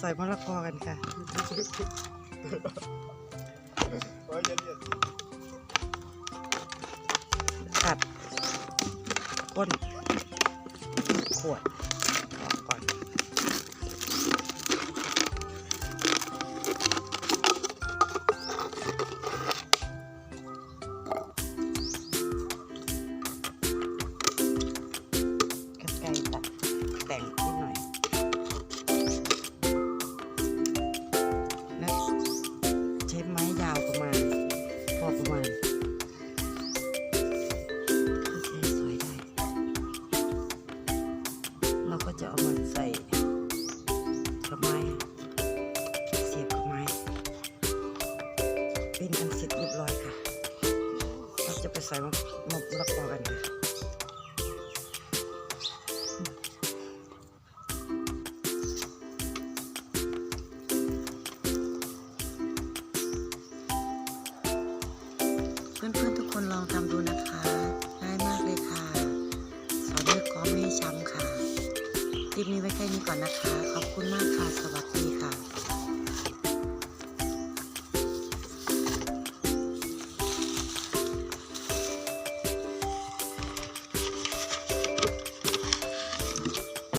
ซอยมะละกอกันค่ะตัดก้นขวดออกก่อน จะเอามาใส่กับไม้เสียบกับไม้เป็นอันเสร็จเรียบร้อยค่ะ เราจะไปใส่มะมะละกอกันค่ะเพื่อนๆทุกคนลองทำดูนะคะ ง่ายมากเลยค่ะสอนด้วยกกอไม่ให้ช้ำค่ะ ลิปนี้ไว้แค่นี้ก่อนนะคะ ขอบคุณมากค่ะสวัสดีค่ะ